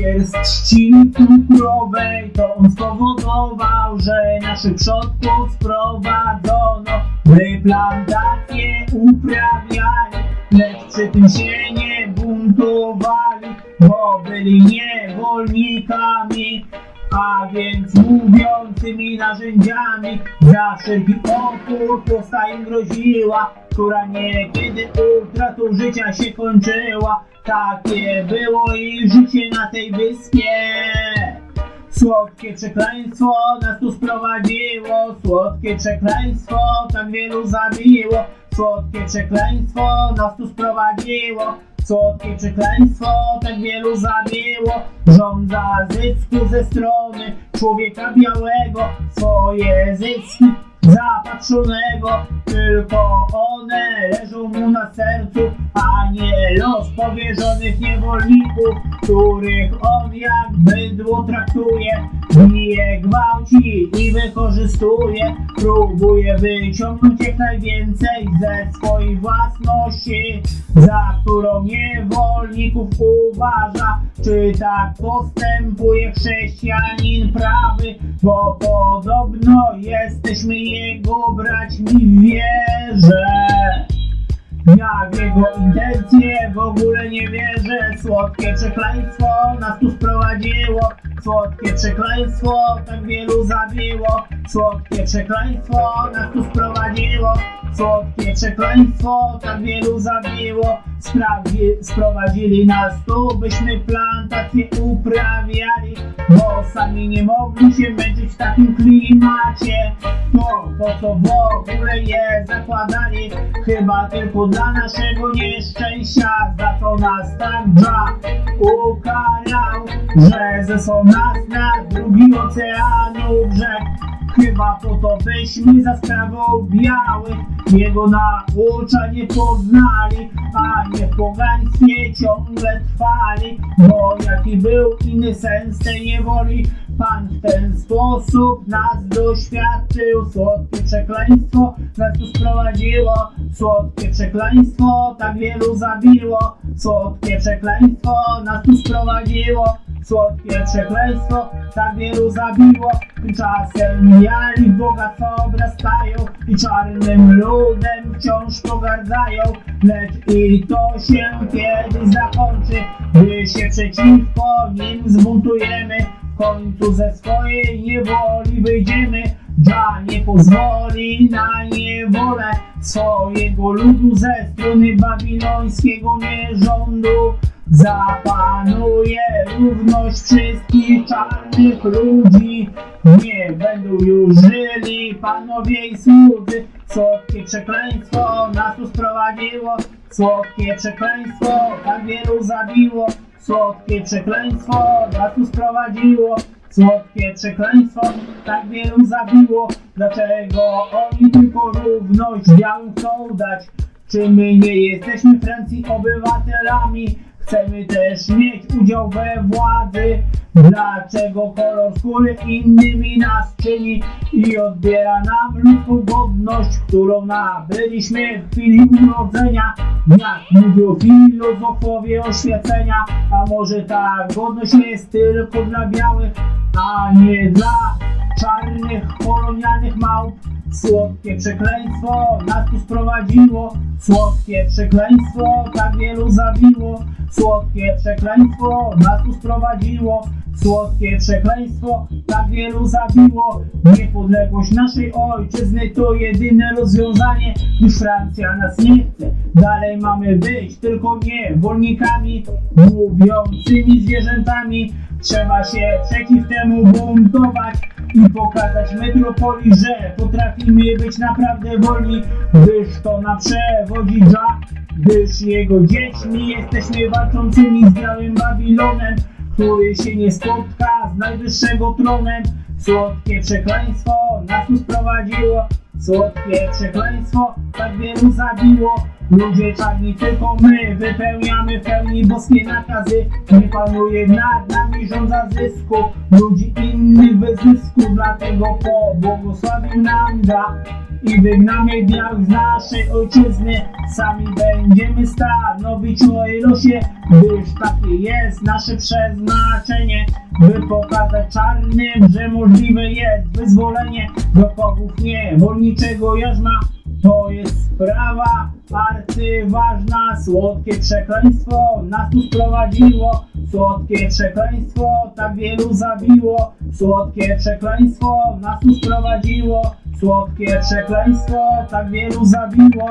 Z trzciny cukrowej To on spowodował, że naszych przodków sprowadzono. By plantacje uprawiali Lecz przy tym się nie buntowali Bo byli niewolnikami. A więc mówiącymi narzędziami Za wszelki opór chłosta im groziła Która niekiedy utratą życia się kończyła Takie było i życie na tej wyspie. Słodkie przekleństwo nas tu sprowadziło Słodkie przekleństwo tak wielu zabiło. Słodkie przekleństwo nas tu sprowadziło Słodkie przekleństwo tak wielu zabiło. Żądza zysku ze strony człowieka białego Swoje zyski zapatrzonego Tylko one leżą mu na sercu A nie los powierzonych niewolników Których on jak bydło traktuje Bije, gwałci i wykorzystuje Próbuje wyciągnąć jak najwięcej ze swojej własności Za którą niewolników uważa Czy tak postępuje chrześcijanin prawy Bo podobno jesteśmy jego braćmi w wierze ja w jego intencje w ogóle nie wierzę. Słodkie przekleństwo nas tu sprowadziło Słodkie przekleństwo tak wielu zabiło Słodkie przekleństwo nas tu sprowadziło. Słodkie przekleństwo tak wielu zabiło. Sprowadzili nas tu, byśmy plantacje uprawiali Bo sami nie mogli się męczyć w takim klimacie. To po co w ogóle je zakładali Chyba tylko dla naszego nieszczęścia Za co nas tak Jah ukarał Że zesłał nas na drugi oceanu brzeg Chyba po to byśmy za sprawą białych. Jego nauczanie poznali A nie w pogaństwie ciągle trwali. Bo jaki był inny sens tej niewoli? Pan w ten sposób nas doświadczył. Słodkie przekleństwo nas tu sprowadziło. Słodkie przekleństwo tak wielu zabiło. Słodkie przekleństwo nas tu sprowadziło Słodkie przekleństwo tak wielu zabiło. Tymczasem mijali w Boga co obrastają I czarnym ludem wciąż pogardzają. Lecz i to się kiedyś zakończy Gdy się przeciwko nim zbuntujemy. W końcu ze swojej niewoli wyjdziemy. Jah nie pozwoli na niewolę swojego ludu ze strony babilońskiego nierządu Zapanuje równość wszystkich czarnych ludzi. Nie będą już żyli panowie i słudzy. Słodkie przekleństwo nas tu sprowadziło Słodkie przekleństwo tak wielu zabiło. Słodkie przekleństwo nas tu sprowadziło Słodkie przekleństwo tak wielu zabiło. Dlaczego oni tylko równość białym chcą dać? Czy my nie jesteśmy Francji obywatelami Chcemy też mieć udział we władzy. Dlaczego kolor skóry innymi nas czyni I odbiera nam ludzką godność Którą nabyliśmy w chwili urodzenia? Jak mówią filozofowie oświecenia A może ta godność jest tylko dla białych A nie dla czarnych kolonialnych małp? Słodkie przekleństwo nas tu sprowadziło Słodkie przekleństwo tak wielu zabiło Słodkie przekleństwo nas tu sprowadziło. Słodkie przekleństwo tak wielu zabiło. Niepodległość naszej ojczyzny to jedyne rozwiązanie. Już Francja nas nie chce. Dalej mamy być tylko niewolnikami Mówiącymi zwierzętami. Trzeba się przeciw temu buntować i pokazać metropolii, że potrafimy być naprawdę wolni, gdyż to nam przewodzi Jah, gdyż jego dziećmi jesteśmy walczącymi z białym Babilonem, który się nie spotka z najwyższego tronem. Słodkie przekleństwo nas tu sprowadziło, słodkie przekleństwo tak wielu zabiło, Ludzie czarni, tylko my wypełniamy w pełni boskie nakazy. Nie panuje nad nami rządza zysku Ludzi innych bez zysku Dlatego pobłogosławił nam da i wygnamy białych z naszej ojczyzny. Sami będziemy stanowić o losie Gdyż takie jest nasze przeznaczenie By pokazać czarnym, że możliwe jest wyzwolenie. Do niewolniczego jarzma To jest sprawa arcyważna Słodkie przekleństwo nas tu sprowadziło Słodkie przekleństwo tak wielu zabiło. Słodkie przekleństwo nas tu sprowadziło Słodkie przekleństwo tak wielu zabiło